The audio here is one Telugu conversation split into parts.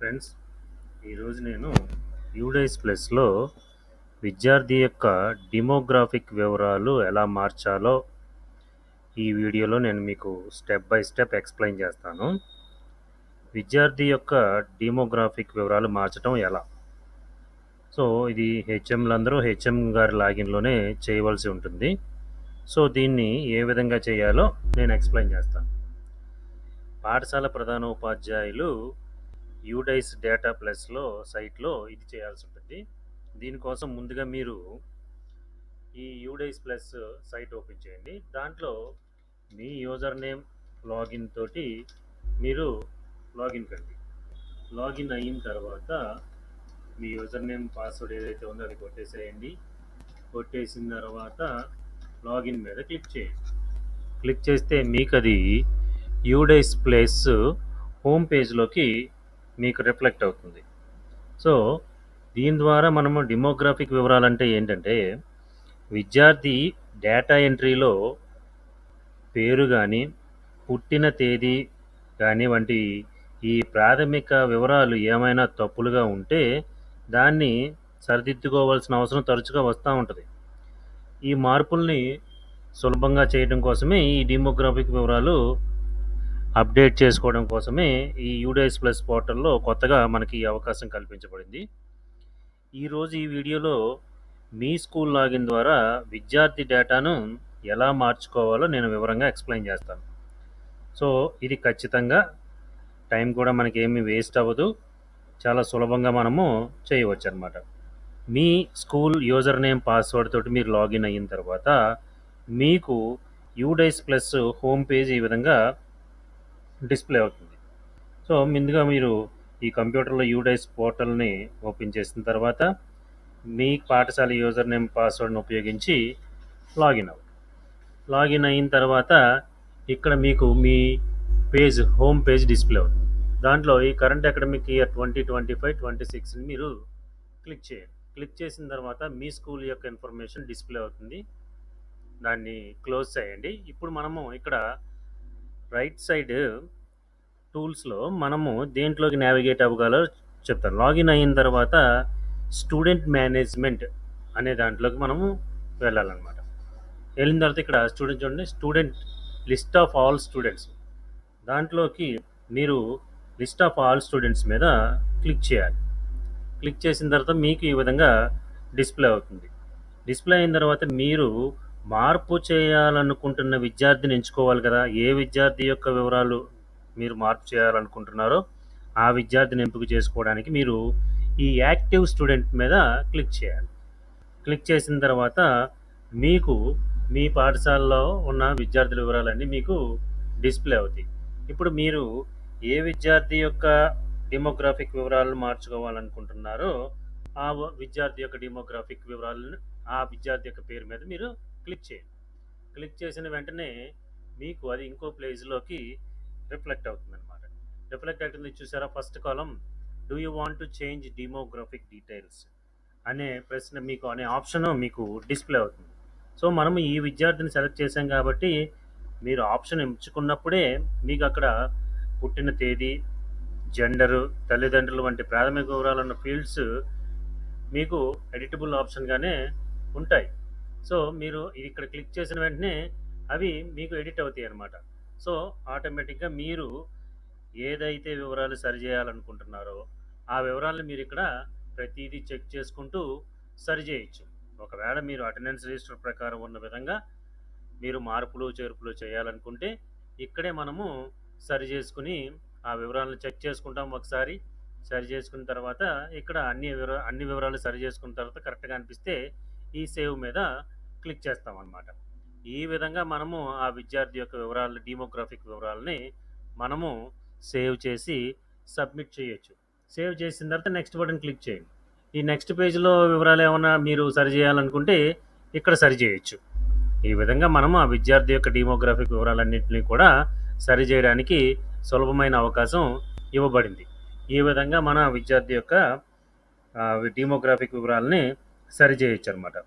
ఫ్రెండ్స్ ఈరోజు నేను యూడైస్ ప్లస్లో విద్యార్థి యొక్క డిమోగ్రాఫిక్ వివరాలు ఎలా మార్చాలో ఈ వీడియోలో నేను మీకు స్టెప్ బై స్టెప్ ఎక్స్ప్లెయిన్ చేస్తాను. విద్యార్థి యొక్క డిమోగ్రాఫిక్ వివరాలు మార్చడం ఎలా? సో ఇది హెచ్ఎంలు అందరూ హెచ్ఎం గారి లాగిన్లోనే చేయవలసి ఉంటుంది. సో దీన్ని ఏ విధంగా చేయాలో నేను ఎక్స్ప్లెయిన్ చేస్తాను. పాఠశాల ప్రధాన ఉపాధ్యాయులు యూడైస్ డేటా ప్లస్లో సైట్లో ఇది చేయాల్సి ఉంటుంది దీనికోసం ముందుగా మీరు ఈ యూడైస్ ప్లస్ సైట్ ఓపెన్ చేయండి. దాంట్లో మీ యూజర్ నేమ్ లాగిన్ తోటి మీరు లాగిన్ కండి. లాగిన్ అయిన తర్వాత మీ యూజర్ నేమ్ పాస్వర్డ్ ఏదైతే ఉందో అది కొట్టేసేయండి. కొట్టేసిన తర్వాత లాగిన్ మీద క్లిక్ చేయండి. క్లిక్ చేస్తే మీకు అది యూడైస్ ప్లేస్ హోమ్ పేజ్లోకి మీకు రిఫ్లెక్ట్ అవుతుంది. సో దీని ద్వారా మనము డిమోగ్రాఫిక్ వివరాలంటే ఏంటంటే విద్యార్థి డేటా ఎంట్రీలో పేరు కానీ పుట్టిన తేదీ కానీ వంటి ఈ ప్రాథమిక వివరాలు ఏమైనా తప్పులుగా ఉంటే దాన్ని సరిదిద్దుకోవాల్సిన అవసరం తరచుగా వస్తూ ఉంటుంది. ఈ మార్పుల్ని సులభంగా చేయడం కోసమే ఈ డెమోగ్రాఫిక్ వివరాలు అప్డేట్ చేసుకోవడం కోసమే ఈ యూడైస్ ప్లస్ పోర్టల్లో కొత్తగా మనకి అవకాశం కల్పించబడింది. ఈరోజు ఈ వీడియోలో మీ స్కూల్ లాగిన్ ద్వారా విద్యార్థి డేటాను ఎలా మార్చుకోవాలో నేను వివరంగా ఎక్స్ప్లెయిన్ చేస్తాను. సో ఇది ఖచ్చితంగా టైం కూడా మనకి ఏమీ వేస్ట్ అవ్వదు. చాలా సులభంగా మనము చేయవచ్చు అనమాట మీ స్కూల్ యూజర్ నేమ్ పాస్వర్డ్ తోటి మీరు లాగిన్ అయిన తర్వాత మీకు యూడైస్ ప్లస్ హోమ్ పేజ్ ఈ విధంగా డిస్ప్లే అవుతుంది. సో ముందుగా మీరు ఈ కంప్యూటర్లో యూడైస్ పోర్టల్ని ఓపెన్ చేసిన తర్వాత మీ పాఠశాల యూజర్ నేమ్ పాస్వర్డ్ని ఉపయోగించి లాగిన్ అవ్వండి లాగిన్ అయిన తర్వాత ఇక్కడ మీకు మీ పేజ్ హోమ్ పేజ్ డిస్ప్లే అవుతుంది. దాంట్లో ఈ current academic year twenty twenty five twenty సిక్స్ని మీరు క్లిక్ చేయండి. క్లిక్ చేసిన తర్వాత మీ స్కూల్ యొక్క ఇన్ఫర్మేషన్ డిస్ప్లే అవుతుంది. దాన్ని క్లోజ్ చేయండి. ఇప్పుడు మనము ఇక్కడ రైట్ సైడ్ టూల్స్లో మనము దేంట్లోకి నావిగేట్ అవ్వగలో చెప్తాను. లాగిన్ అయిన తర్వాత స్టూడెంట్ మేనేజ్మెంట్ అనే దాంట్లోకి మనము వెళ్ళాలన్నమాట. వెళ్ళిన తర్వాత ఇక్కడ స్టూడెంట్ చూడండి student list of all students. దాంట్లోకి మీరు లిస్ట్ ఆఫ్ ఆల్ స్టూడెంట్స్ మీద క్లిక్ చేయాలి. క్లిక్ చేసిన తర్వాత మీకు ఈ విధంగా డిస్ప్లే అవుతుంది. డిస్ప్లే అయిన తర్వాత మీరు మార్పు చేయాలనుకుంటున్న విద్యార్థిని ఎంచుకోవాలి కదా. ఏ విద్యార్థి యొక్క వివరాలు మీరు మార్పు చేయాలనుకుంటున్నారో ఆ విద్యార్థిని ఎంపిక చేసుకోవడానికి మీరు ఈ యాక్టివ్ స్టూడెంట్ మీద క్లిక్ చేయాలి. క్లిక్ చేసిన తర్వాత మీకు మీ పాఠశాలలో ఉన్న విద్యార్థుల వివరాలన్నీ మీకు డిస్ప్లే అవుతాయి. ఇప్పుడు మీరు ఏ విద్యార్థి యొక్క డెమోగ్రాఫిక్ వివరాలను మార్చుకోవాలనుకుంటున్నారో ఆ విద్యార్థి యొక్క డెమోగ్రాఫిక్ వివరాలను ఆ విద్యార్థి యొక్క పేరు మీద మీరు క్లిక్ చేయండి. క్లిక్ చేసిన వెంటనే మీకు అది ఇంకో ప్లేస్లోకి రిఫ్లెక్ట్ అవుతుంది అనమాట రిఫ్లెక్ట్ అవుతుంది చూసారా? First column do you want to change demographic details అనే ప్రశ్న మీకు అనే ఆప్షన్ మీకు డిస్ప్లే అవుతుంది. సో మనము ఈ విద్యార్థిని సెలెక్ట్ చేసాం కాబట్టి మీరు ఆప్షన్ ఎంచుకున్నప్పుడే మీకు అక్కడ పుట్టిన తేదీ జెండరు తల్లిదండ్రులు వంటి ప్రాథమిక వివరాలు ఉన్న ఫీల్డ్స్ మీకు ఎడిటబుల్ ఆప్షన్గానే ఉంటాయి. సో మీరు ఇది ఇక్కడ క్లిక్ చేసిన వెంటనే అవి మీకు ఎడిట్ అవుతాయి అన్నమాట. సో ఆటోమేటిక్గా మీరు ఏదైతే వివరాలు సరిచేయాలనుకుంటున్నారో ఆ వివరాలను మీరు ఇక్కడ ప్రతిదీ చెక్ చేసుకుంటూ సరి చేయొచ్చు. ఒకవేళ మీరు అటెండెన్స్ రిజిస్టర్ ప్రకారం ఉన్న విధంగా మీరు మార్పులు చేర్పులు చేయాలనుకుంటే ఇక్కడే మనము సరి చేసుకుని ఆ వివరాలను చెక్ చేసుకుంటాం ఒకసారి. సరి చేసుకున్న తర్వాత ఇక్కడ అన్ని వివరా అన్ని వివరాలు సరి చేసుకున్న తర్వాత కరెక్ట్గా అనిపిస్తే ఈ సేవ్ మీద క్లిక్ చేస్తాం అన్నమాట ఈ విధంగా మనము ఆ విద్యార్థి యొక్క వివరాలు డీమోగ్రాఫిక్ వివరాలని మనము సేవ్ చేసి సబ్మిట్ చేయొచ్చు. సేవ్ చేసిన తర్వాత నెక్స్ట్ బటన్ క్లిక్ చేయండి. ఈ నెక్స్ట్ పేజ్లో వివరాలు ఏమైనా మీరు సరి చేయాలనుకుంటే ఇక్కడ సరి చేయొచ్చు. ఈ విధంగా మనము ఆ విద్యార్థి యొక్క డీమోగ్రాఫిక్ వివరాలన్నింటినీ కూడా సరి చేయడానికి సులభమైన అవకాశం ఇవ్వబడింది. ఈ విధంగా మన విద్యార్థి యొక్క డీమోగ్రాఫిక్ వివరాలని సరిచేయచ్చు అనమాట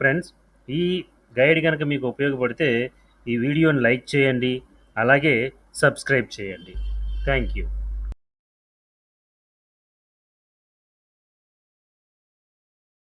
ఫ్రెండ్స్ ఈ గైడ్ కనుక మీకు ఉపయోగపడితే ఈ వీడియోని లైక్ చేయండి అలాగే సబ్స్క్రైబ్ చేయండి. Thank you